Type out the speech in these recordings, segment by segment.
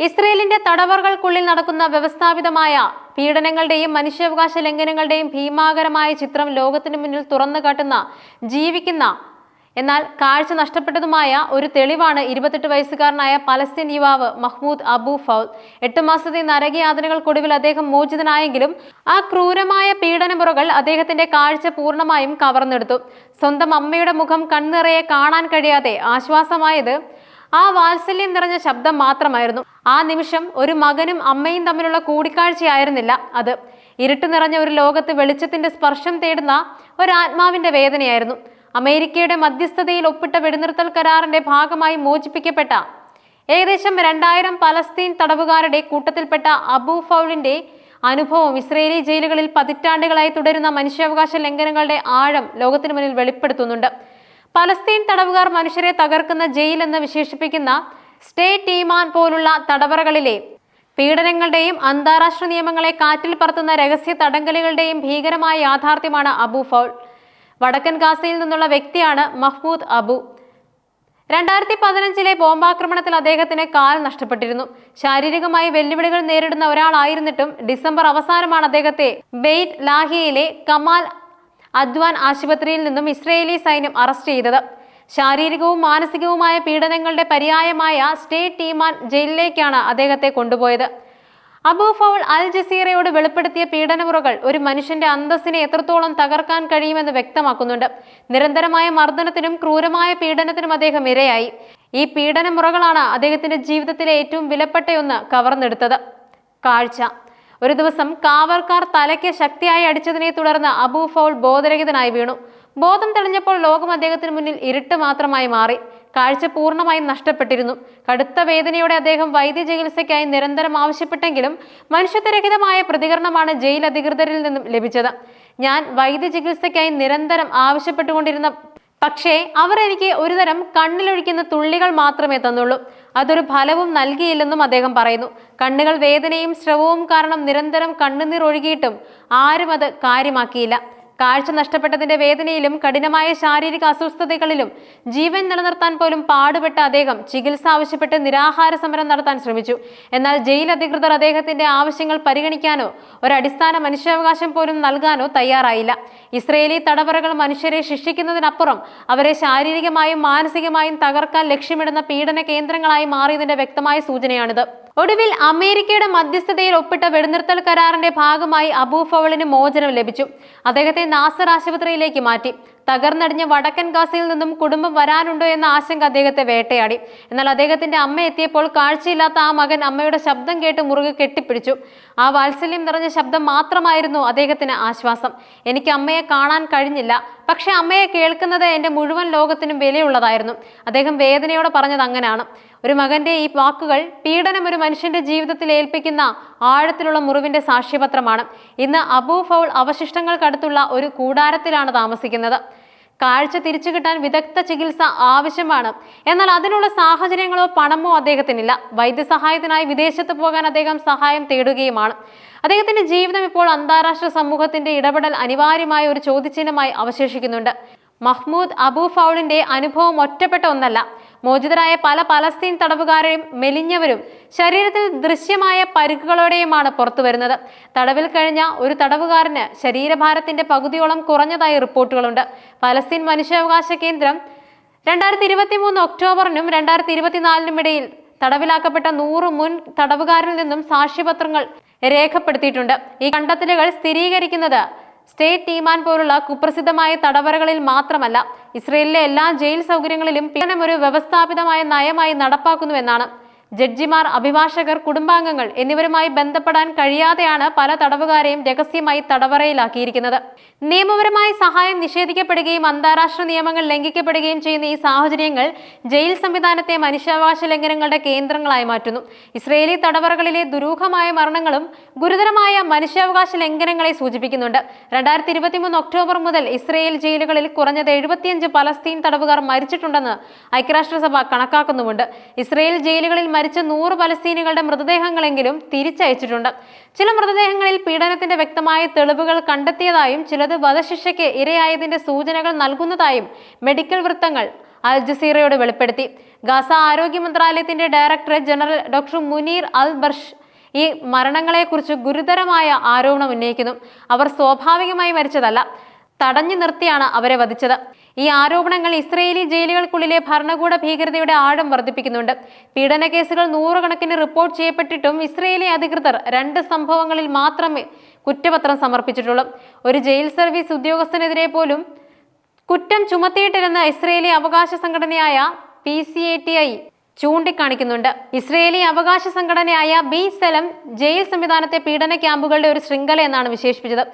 ഇസ്രയേലിന്റെ തടവറകൾക്കുള്ളിൽ നടക്കുന്ന വ്യവസ്ഥാപിതമായ പീഡനങ്ങളുടെയും മനുഷ്യാവകാശ ലംഘനങ്ങളുടെയും ഭീമാകരമായ ചിത്രം ലോകത്തിന് മുന്നിൽ തുറന്നു കാട്ടുന്ന ജീവിക്കുന്ന എന്നാൽ കാഴ്ച നഷ്ടപ്പെട്ടതുമായ ഒരു തെളിവാണ് ഇരുപത്തെട്ട് വയസ്സുകാരനായ പലസ്തീൻ യുവാവ് മഹ്മൂദ് അബു ഫൗൽ എട്ട് മാസത്തെ നരകയാതനകൾക്കൊടുവിൽ അദ്ദേഹം മോചിതനായെങ്കിലും ആ ക്രൂരമായ പീഡനമുറകൾ അദ്ദേഹത്തിന്റെ കാഴ്ച പൂർണമായും കവർന്നെടുത്തു. സ്വന്തം അമ്മയുടെ മുഖം കണ്ണിറയെ കാണാൻ കഴിയാതെ ആശ്വാസമായത് ആ വാത്സല്യം നിറഞ്ഞ ശബ്ദം മാത്രമായിരുന്നു. ആ നിമിഷം ഒരു മകനും അമ്മയും തമ്മിലുള്ള കൂടിക്കാഴ്ചയായിരുന്നില്ല അത്. ഇരുട്ട് നിറഞ്ഞ ഒരു ലോകത്ത് വെളിച്ചത്തിന്റെ സ്പർശം തേടുന്ന ഒരാത്മാവിന്റെ വേദനയായിരുന്നു. അമേരിക്കയുടെ മധ്യസ്ഥതയിൽ ഒപ്പിട്ട വെടിനിർത്തൽ കരാറിന്റെ ഭാഗമായി മോചിപ്പിക്കപ്പെട്ട ഏകദേശം രണ്ടായിരം പലസ്തീൻ തടവുകാരുടെ കൂട്ടത്തിൽപ്പെട്ട അബു ഫൗളിന്റെ അനുഭവം ഇസ്രയേലി ജയിലുകളിൽ പതിറ്റാണ്ടുകളായി തുടരുന്ന മനുഷ്യാവകാശ ലംഘനങ്ങളുടെ ആഴം ലോകത്തിനു മുന്നിൽ വെളിപ്പെടുത്തുന്നുണ്ട്. പലസ്തീൻ തടവുകാർ മനുഷ്യരെ തകർക്കുന്ന ജയിൽ എന്ന് വിശേഷിപ്പിക്കുന്ന സ്റ്റേ ടീമാൻ പോലുള്ള തടവറകളിലെ പീഡനങ്ങളുടെയും അന്താരാഷ്ട്ര നിയമങ്ങളെ കാറ്റിൽ പറത്തുന്ന രഹസ്യ തടങ്കലുകളുടെയും ഭീകരമായ യാഥാർത്ഥ്യമാണ് അബു ഫൗൾ. വടക്കൻ ഗാസയിൽ നിന്നുള്ള വ്യക്തിയാണ് മഹ്മൂദ് അബു. രണ്ടായിരത്തി പതിനഞ്ചിലെ ബോംബാക്രമണത്തിൽ അദ്ദേഹത്തിന് കാൽ നഷ്ടപ്പെട്ടിരുന്നു. ശാരീരികമായി വെല്ലുവിളികൾ നേരിടുന്ന ഒരാളായിരുന്നിട്ടും ഡിസംബർ അവസാനമാണ് അദ്ദേഹത്തെ ബെയ്റ്റ് ലാഹിയയിലെ കമാൽ അദ്വാൻ ആശുപത്രിയിൽ നിന്നും ഇസ്രയേലി സൈന്യം അറസ്റ്റ് ചെയ്തത്. ശാരീരികവും മാനസികവുമായ പീഡനങ്ങളുടെ പര്യായമായ സ്റ്റേറ്റ് ടീമാൻ ജയിലിലേക്കാണ് അദ്ദേഹത്തെ കൊണ്ടുപോയത്. അബു ഫൗൾ അൽ ജസീറയോട് വെളിപ്പെടുത്തിയ പീഡനമുറകൾ ഒരു മനുഷ്യന്റെ അന്തസ്സിനെ എത്രത്തോളം തകർക്കാൻ കഴിയുമെന്ന് വ്യക്തമാക്കുന്നുണ്ട്. നിരന്തരമായ മർദ്ദനത്തിനും ക്രൂരമായ പീഡനത്തിനും അദ്ദേഹം ഇരയായി. ഈ പീഡനമുറകളാണ് അദ്ദേഹത്തിന്റെ ജീവിതത്തിലെ ഏറ്റവും വിലപ്പെട്ടയൊന്ന് കവർന്നെടുത്തത്. കാഴ്ച. ഒരു ദിവസം കാവർക്കാർ തലയ്ക്ക് ശക്തിയായി അടിച്ചതിനെ തുടർന്ന് അബൂ ഫൗൾ ബോധരഹിതനായി വീണു. ബോധം തെളിഞ്ഞപ്പോൾ ലോകം അദ്ദേഹത്തിന് മുന്നിൽ ഇരുട്ട് മാത്രമായി മാറി. കാഴ്ച പൂർണമായും നഷ്ടപ്പെട്ടിരുന്നു. കടുത്ത വേദനയോടെ അദ്ദേഹം വൈദ്യ ചികിത്സയ്ക്കായി നിരന്തരം ആവശ്യപ്പെട്ടെങ്കിലും മനുഷ്യത്വരഹിതമായ പ്രതികരണമാണ് ജയിൽ അധികൃതരിൽ നിന്നും ലഭിച്ചത്. ഞാൻ വൈദ്യ ചികിത്സയ്ക്കായി നിരന്തരം ആവശ്യപ്പെട്ടുകൊണ്ടിരുന്ന പക്ഷേ അവർ എനിക്ക് ഒരുതരം കണ്ണിലൊഴിക്കുന്ന തുള്ളികൾ മാത്രമേ തന്നുള്ളൂ. അതൊരു ഫലവും നൽകിയില്ലെന്നും അദ്ദേഹം പറയുന്നു. കണ്ണുകൾ വേദനയും ശ്രവവും കാരണം നിരന്തരം കണ്ണുനീർ ഒഴുകിയിട്ടും ആരും അത് കാര്യമാക്കിയില്ല. കാഴ്ച നഷ്ടപ്പെട്ടതിന്റെ വേദനയിലും കഠിനമായ ശാരീരിക അസ്വസ്ഥതകളിലും ജീവൻ നിലനിർത്താൻ പോലും പാടുപെട്ട അദ്ദേഹം ചികിത്സ ആവശ്യപ്പെട്ട് നിരാഹാര സമരം നടത്താൻ ശ്രമിച്ചു. എന്നാൽ ജയിൽ അധികൃതർ അദ്ദേഹത്തിന്റെ ആവശ്യങ്ങൾ പരിഗണിക്കാനോ ഒരടിസ്ഥാന മനുഷ്യാവകാശം പോലും നൽകാനോ തയ്യാറായില്ല. ഇസ്രയേലി തടവറകൾ മനുഷ്യരെ ശിക്ഷിക്കുന്നതിനപ്പുറം അവരെ ശാരീരികമായും മാനസികമായും തകർക്കാൻ ലക്ഷ്യമിടുന്ന പീഡന കേന്ദ്രങ്ങളായി മാറിയതിന്റെ വ്യക്തമായ സൂചനയാണിത്. ഒടുവിൽ അമേരിക്കയുടെ മധ്യസ്ഥതയിൽ ഒപ്പിട്ട വെടിനിർത്തൽ കരാറിന്റെ ഭാഗമായി അബൂ ഫവളിന് മോചനം ലഭിച്ചു. അദ്ദേഹത്തെ നാസർ ആശുപത്രിയിലേക്ക് മാറ്റി. തകർന്നടിഞ്ഞ വടക്കൻ ഗാസയിൽ നിന്നും കുടുംബം വരാനുണ്ടോ എന്ന ആശങ്ക അദ്ദേഹത്തെ വേട്ടയാടി. എന്നാൽ അദ്ദേഹത്തിന്റെ അമ്മ എത്തിയപ്പോൾ കാഴ്ചയില്ലാത്ത ആ മകൻ അമ്മയുടെ ശബ്ദം കേട്ട് മുറുകെ കെട്ടിപ്പിടിച്ചു. ആ വാത്സല്യം നിറഞ്ഞ ശബ്ദം മാത്രമായിരുന്നു അദ്ദേഹത്തിന് ആശ്വാസം. എനിക്ക് അമ്മയെ കാണാൻ കഴിഞ്ഞില്ല. പക്ഷെ അമ്മയെ കേൾക്കുന്നത് എന്റെ മുഴുവൻ ലോകത്തിനും വിലയുള്ളതായിരുന്നു. അദ്ദേഹം വേദനയോടെ പറഞ്ഞത് അങ്ങനെയാണ്. ഒരു മകന്റെ ഈ വാക്കുകൾ പീഡനം ഒരു മനുഷ്യന്റെ ജീവിതത്തിൽ ഏൽപ്പിക്കുന്ന ആഴത്തിലുള്ള മുറിവിന്റെ സാക്ഷ്യപത്രമാണ്. ഇന്ന് അബൂ ഫൗൾ അവശിഷ്ടങ്ങൾക്കടുത്തുള്ള ഒരു കൂടാരത്തിലാണ് താമസിക്കുന്നത്. കാഴ്ച തിരിച്ചു കിട്ടാൻ വിദഗ്ധ ചികിത്സ ആവശ്യമാണ്. എന്നാൽ അതിനുള്ള സാഹചര്യങ്ങളോ പണമോ അദ്ദേഹത്തിനില്ല. വൈദ്യസഹായത്തിനായി വിദേശത്ത് പോകാൻ അദ്ദേഹം സഹായം തേടുകയുമാണ്. അദ്ദേഹത്തിന്റെ ജീവിതം ഇപ്പോൾ അന്താരാഷ്ട്ര സമൂഹത്തിന്റെ ഇടപെടൽ അനിവാര്യമായ ഒരു ചോദ്യചിഹ്നമായി അവശേഷിക്കുന്നുണ്ട്. മഹ്മൂദ് അബു ഫൗളിന്റെ അനുഭവം ഒറ്റപ്പെട്ട ഒന്നല്ല. മോചിതരായ പല പലസ്തീൻ തടവുകാരെയും മെലിഞ്ഞവരും ശരീരത്തിൽ ദൃശ്യമായ പരിക്കുകളോടെയുമാണ് പുറത്തു വരുന്നത്. തടവിൽ കഴിഞ്ഞ ഒരു തടവുകാരന് ശരീരഭാരത്തിന്റെ പകുതിയോളം കുറഞ്ഞതായി റിപ്പോർട്ടുകളുണ്ട്. പലസ്തീൻ മനുഷ്യാവകാശ കേന്ദ്രം രണ്ടായിരത്തി ഇരുപത്തി മൂന്ന് ഒക്ടോബറിനും രണ്ടായിരത്തി ഇരുപത്തിനാലിനും ഇടയിൽ തടവിലാക്കപ്പെട്ട നൂറ് മുൻ തടവുകാരിൽ നിന്നും സാക്ഷ്യപത്രങ്ങൾ രേഖപ്പെടുത്തിയിട്ടുണ്ട്. ഈ കണ്ടെത്തലുകൾ സ്ഥിരീകരിക്കുന്നത് സ്റ്റേറ്റ് ടീമാൻ പോലുള്ള കുപ്രസിദ്ധമായ തടവറകളിൽ മാത്രമല്ല ഇസ്രയേലിലെ എല്ലാ ജയിൽ സൗകര്യങ്ങളിലും പീഡനം ഒരു വ്യവസ്ഥാപിതമായ നയമായി നടപ്പാക്കുന്നുവെന്നാണ് ജഡ്ജിമാർ അഭിഭാഷകർ കുടുംബാംഗങ്ങൾ എന്നിവരുമായി ബന്ധപ്പെടാൻ കഴിയാതെയാണ് പല തടവുകാരെയും രഹസ്യമായി തടവറയിലാക്കിയിരിക്കുന്നത്. നിയമപരമായ സഹായം നിഷേധിക്കപ്പെടുകയും അന്താരാഷ്ട്ര നിയമങ്ങൾ ലംഘിക്കപ്പെടുകയും ചെയ്യുന്ന ഈ സാഹചര്യങ്ങൾ ജയിൽ സംവിധാനത്തെ മനുഷ്യാവകാശ ലംഘനങ്ങളുടെ കേന്ദ്രങ്ങളായി മാറ്റുന്നു. ഇസ്രയേലി തടവറകളിലെ ദുരൂഹമായ മരണങ്ങളും ഗുരുതരമായ മനുഷ്യാവകാശ ലംഘനങ്ങളെ സൂചിപ്പിക്കുന്നുണ്ട്. രണ്ടായിരത്തി ഇരുപത്തിമൂന്ന് ഒക്ടോബർ മുതൽ ഇസ്രയേൽ ജയിലുകളിൽ കുറഞ്ഞത് എഴുപത്തിയഞ്ച് പലസ്തീൻ തടവുകാർ മരിച്ചിട്ടുണ്ടെന്ന് ഐക്യരാഷ്ട്രസഭ കണക്കാക്കുന്നുമുണ്ട്. ഇസ്രയേൽ ജയിലുകളിൽ മരിച്ച നൂറ് പലസ്തീനികളുടെ മൃതദേഹങ്ങളെങ്കിലും തിരിച്ചയച്ചിട്ടുണ്ട്. ചില മൃതദേഹങ്ങളിൽ പീഡനത്തിന്റെ വ്യക്തമായ തെളിവുകൾ കണ്ടെത്തിയതായും ചിലത് വധശിക്ഷയ്ക്ക് ഇരയായതിന്റെ സൂചനകൾ നൽകുന്നതായും മെഡിക്കൽ വൃത്തങ്ങൾ അൽ ജസീറയോട് വെളിപ്പെടുത്തി. ഗാസ ആരോഗ്യ മന്ത്രാലയത്തിന്റെ director general doctor Munir al Barsh ഈ മരണങ്ങളെക്കുറിച്ച് ഗുരുതരമായ ആരോപണം ഉന്നയിക്കുന്നു. അവർ സ്വാഭാവികമായി മരിച്ചതല്ല തടഞ്ഞു നിർത്തിയാണ് അവരെ വധിച്ചത്. ഈ ആരോപണങ്ങൾ ഇസ്രയേലി ജയിലുകൾക്കുള്ളിലെ ഭരണകൂട ഭീകരതയുടെ ആഴം വർദ്ധിപ്പിക്കുന്നുണ്ട്. പീഡന കേസുകൾ നൂറുകണക്കിന് റിപ്പോർട്ട് ചെയ്യപ്പെട്ടിട്ടും ഇസ്രയേലി അധികൃതർ രണ്ട് സംഭവങ്ങളിൽ മാത്രമേ കുറ്റപത്രം സമർപ്പിച്ചിട്ടുള്ളൂ. ഒരു ജയിൽ സർവീസ് ഉദ്യോഗസ്ഥനെതിരെ പോലും കുറ്റം ചുമത്തിയിട്ടില്ലെന്ന് ഇസ്രയേലി അവകാശ സംഘടനയായ P C A T I ചൂണ്ടിക്കാണിക്കുന്നുണ്ട്. Israeli അവകാശ സംഘടനയായ ബി സെലം ജയിൽ സംവിധാനത്തെ പീഡന ക്യാമ്പുകളുടെ ഒരു ശൃംഖല എന്നാണ് വിശേഷിപ്പിച്ചത്.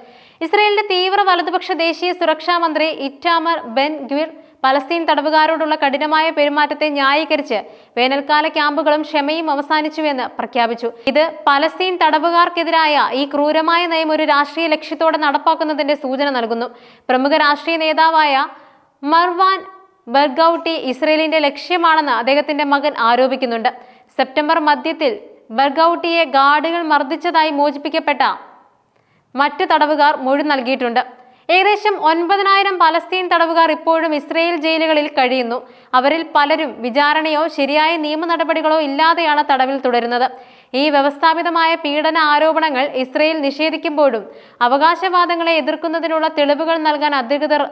ഇസ്രയേലിന്റെ തീവ്ര വലതുപക്ഷ ദേശീയ സുരക്ഷാ മന്ത്രി ഇറ്റാമർ ബെൻ ഗ്വിർ പലസ്തീൻ തടവുകാരോടുള്ള കഠിനമായ പെരുമാറ്റത്തെ ന്യായീകരിച്ച് വേനൽക്കാല ക്യാമ്പുകളും ക്ഷമയും അവസാനിച്ചുവെന്ന് പ്രഖ്യാപിച്ചു. ഇത് പലസ്തീൻ തടവുകാർക്കെതിരായ ഈ ക്രൂരമായ നയം ഒരു രാഷ്ട്രീയ ലക്ഷ്യത്തോടെ നടപ്പാക്കുന്നതിന്റെ സൂചന നൽകുന്നു. പ്രമുഖ രാഷ്ട്രീയ നേതാവായ മർവാൻ ബർഗൌട്ടി ഇസ്രയേലിന്റെ ലക്ഷ്യമാണെന്ന് അദ്ദേഹത്തിന്റെ മകൻ ആരോപിക്കുന്നുണ്ട്. സെപ്റ്റംബർ മധ്യത്തിൽ ബർഗൌട്ടിയെ ഗാർഡുകൾ മർദ്ദിച്ചതായി മോചിപ്പിക്കപ്പെട്ട മറ്റ് തടവുകാർ മൊഴി നൽകിയിട്ടുണ്ട്. ഏകദേശം ഒൻപതിനായിരം പലസ്തീൻ തടവുകാർ ഇപ്പോഴും ഇസ്രയേൽ ജയിലുകളിൽ കഴിയുന്നു. അവരിൽ പലരും വിചാരണയോ ശരിയായ നിയമ നടപടികളോ ഇല്ലാതെയാണ് തടവിൽ തുടരുന്നത്. ഈ വ്യവസ്ഥാപിതമായ പീഡന ആരോപണങ്ങൾ ഇസ്രയേൽ നിഷേധിക്കുമ്പോഴും അവകാശവാദങ്ങളെ എതിർക്കുന്നതിനുള്ള തെളിവുകൾ നൽകാൻ അധികൃതർ.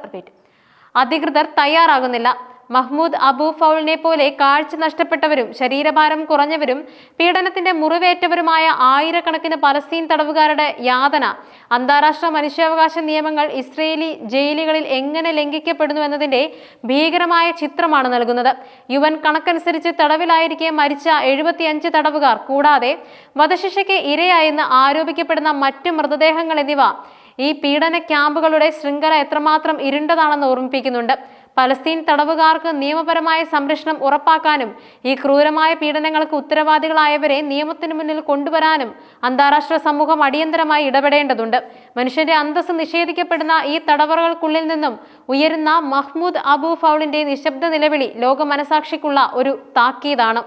അധികൃതർ തയ്യാറാകുന്നില്ല. മഹ്മൂദ് അബു ഫൗളിനെ പോലെ കാഴ്ച നഷ്ടപ്പെട്ടവരും ശരീരഭാരം കുറഞ്ഞവരും പീഡനത്തിന്റെ മുറിവേറ്റവരുമായ ആയിരക്കണക്കിന് പലസ്തീൻ തടവുകാരുടെ യാതന അന്താരാഷ്ട്ര മനുഷ്യാവകാശ നിയമങ്ങൾ ഇസ്രയേലി ജയിലുകളിൽ എങ്ങനെ ലംഘിക്കപ്പെടുന്നു എന്നതിന്റെ ഭീകരമായ ചിത്രമാണ് നൽകുന്നത്. യു എൻ കണക്കനുസരിച്ച് തടവിലായിരിക്കെ മരിച്ച എഴുപത്തിയഞ്ച് തടവുകാർ കൂടാതെ വധശിക്ഷയ്ക്ക് ഇരയായെന്ന് ആരോപിക്കപ്പെടുന്ന മറ്റ് മൃതദേഹങ്ങൾ എന്നിവ ഈ പീഡന ക്യാമ്പുകളുടെ ശൃംഖല എത്രമാത്രം ഇരുണ്ടതാണെന്ന് ഓർമ്മിപ്പിക്കുന്നുണ്ട്. പലസ്തീൻ തടവുകാർക്ക് നിയമപരമായ സംരക്ഷണം ഉറപ്പാക്കാനും ഈ ക്രൂരമായ പീഡനങ്ങൾക്ക് ഉത്തരവാദികളായവരെ നിയമത്തിന് മുന്നിൽ കൊണ്ടുവരാനും അന്താരാഷ്ട്ര സമൂഹം അടിയന്തരമായി ഇടപെടേണ്ടതുണ്ട്. മനുഷ്യന്റെ അന്തസ് നിഷേധിക്കപ്പെടുന്ന ഈ തടവറകൾക്കുള്ളിൽ നിന്നും ഉയരുന്ന മഹ്മൂദ് അബു ഫൗളിന്റെ നിശബ്ദ നിലവിളി ലോക മനസാക്ഷിക്കുള്ള ഒരു താക്കീതാണ്.